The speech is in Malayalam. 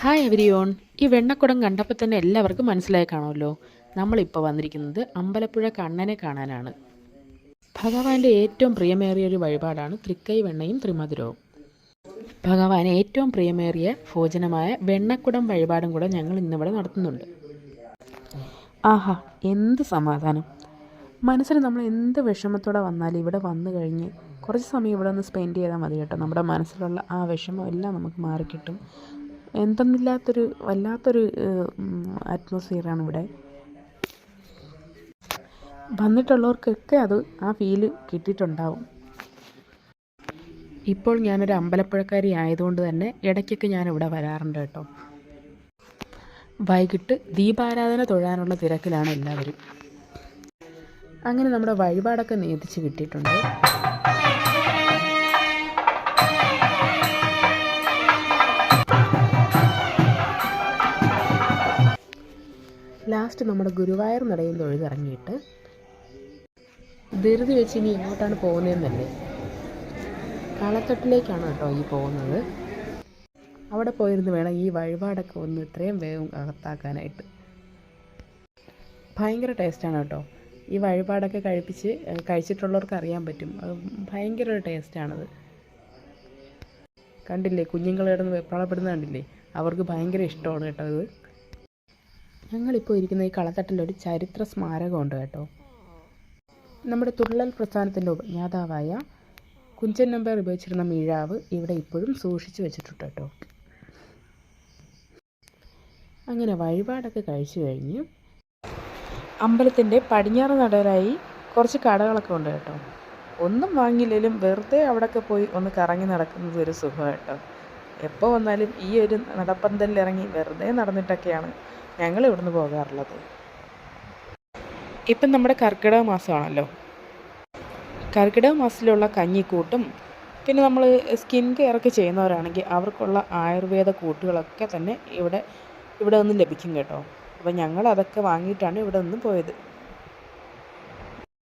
ഹായ് എവരിയോൺ ഈ വെണ്ണക്കുടം കണ്ടപ്പോൾ തന്നെ എല്ലാവർക്കും മനസ്സിലായി കാണുമല്ലോ. നമ്മളിപ്പോൾ വന്നിരിക്കുന്നത് അമ്പലപ്പുഴ കണ്ണനെ കാണാനാണ്. ഭഗവാന്റെ ഏറ്റവും പ്രിയമേറിയ ഒരു വഴിപാടാണ് തൃക്കൈ വെണ്ണയും ത്രിമധുരവും. ഭഗവാൻ ഏറ്റവും പ്രിയമേറിയ ഭോജനമായ വെണ്ണക്കുടം വഴിപാടും കൂടെ ഞങ്ങൾ ഇന്നിവിടെ നടത്തുന്നുണ്ട്. ആഹാ എന്ത് സമാധാനം. മനസ്സിന് നമ്മൾ എന്ത് വിഷമത്തോടെ വന്നാലും ഇവിടെ വന്നു കഴിഞ്ഞ് കുറച്ച് സമയം ഇവിടെ ഒന്ന് സ്പെൻഡ് ചെയ്താൽ മതി കേട്ടോ. നമ്മുടെ മനസ്സിലുള്ള ആ വിഷമം എല്ലാം നമുക്ക് മാറിക്കിട്ടും. എന്തെന്നില്ലാത്തൊരു വല്ലാത്തൊരു അറ്റ്മോസ്ഫിയറാണ് ഇവിടെ. വന്നിട്ടുള്ളവർക്കൊക്കെ അത് ആ ഫീൽ കിട്ടിയിട്ടുണ്ടാവും. ഇപ്പോൾ ഞാനൊരു അമ്പലപ്പുഴക്കാരി ആയതുകൊണ്ട് തന്നെ ഇടയ്ക്കൊക്കെ ഞാൻ ഇവിടെ വരാറുണ്ട് കേട്ടോ. വൈകിട്ട് ദീപാരാധന തൊഴാനുള്ള തിരക്കിലാണ് എല്ലാവരും. അങ്ങനെ നമ്മുടെ വഴിപാടൊക്കെ നേതിച്ച് കിട്ടിയിട്ടുണ്ട്. ലാസ്റ്റ് നമ്മുടെ ഗുരുവായൂർ നടയിൽ തൊഴുതിറങ്ങിയിട്ട് ധൃതി വെച്ച് ഇനി എങ്ങോട്ടാണ് പോകുന്നതെന്നല്ലേ? കളത്തട്ടിലേക്കാണ് കേട്ടോ ഈ പോകുന്നത്. അവിടെ പോയിരുന്ന് വേണം ഈ വഴിപാടൊക്കെ ഒന്ന് ഇത്രയും വേഗം അകത്താക്കാനായിട്ട്. ഭയങ്കര ടേസ്റ്റാണ് കേട്ടോ. ഈ വഴിപാടൊക്കെ കഴിപ്പിച്ച് കഴിച്ചിട്ടുള്ളവർക്ക് അറിയാൻ പറ്റും. അത് ഭയങ്കര ഒരു ടേസ്റ്റാണത് കണ്ടില്ലേ കുഞ്ഞുങ്ങൾ കിടന്ന് വെപ്രാളപ്പെടുന്ന കണ്ടില്ലേ? അവർക്ക് ഭയങ്കര ഇഷ്ടമാണ് കേട്ടോ ഇത്. ഞങ്ങളിപ്പോൾ ഇരിക്കുന്ന ഈ കളത്തട്ടിലൊരു ചരിത്ര സ്മാരകമുണ്ട് കേട്ടോ. നമ്മുടെ തുള്ളൽ പ്രസ്ഥാനത്തിന്റെ ഉപജ്ഞാതാവായ കുഞ്ചൻ നമ്പർ ഉപയോഗിച്ചിരുന്ന മിഴാവ് ഇവിടെ ഇപ്പോഴും സൂക്ഷിച്ചു വെച്ചിട്ടുണ്ട് കേട്ടോ. അങ്ങനെ വഴിപാടൊക്കെ കഴിച്ചു കഴിഞ്ഞ് അമ്പലത്തിന്റെ പടിഞ്ഞാറ് നടരായി കുറച്ച് കടകളൊക്കെ ഉണ്ട് കേട്ടോ. ഒന്നും വാങ്ങിയില്ലെങ്കിലും വെറുതെ അവിടെയൊക്കെ പോയി ഒന്ന് കറങ്ങി നടക്കുന്നത് ഒരു സുഖം കേട്ടോ. എപ്പോൾ വന്നാലും ഈ ഒരു നടപ്പന്തലിൽ ഇറങ്ങി വെറുതെ നടന്നിട്ടൊക്കെയാണ് ഞങ്ങൾ ഇവിടുന്ന് പോകാറുള്ളത്. ഇപ്പം നമ്മുടെ കർക്കിടക മാസമാണല്ലോ. കർക്കിടക മാസത്തിലുള്ള കഞ്ഞിക്കൂട്ടും പിന്നെ നമ്മൾ സ്കിൻ കെയർ ഒക്കെ ചെയ്യുന്നവരാണെങ്കിൽ അവർക്കുള്ള ആയുർവേദ കൂട്ടുകളൊക്കെ തന്നെ ഇവിടെ ഇവിടെ നിന്ന് ലഭിക്കും കേട്ടോ. അപ്പോൾ ഞങ്ങൾ അതൊക്കെ വാങ്ങിയിട്ടാണ് ഇവിടെ നിന്ന് പോയത്.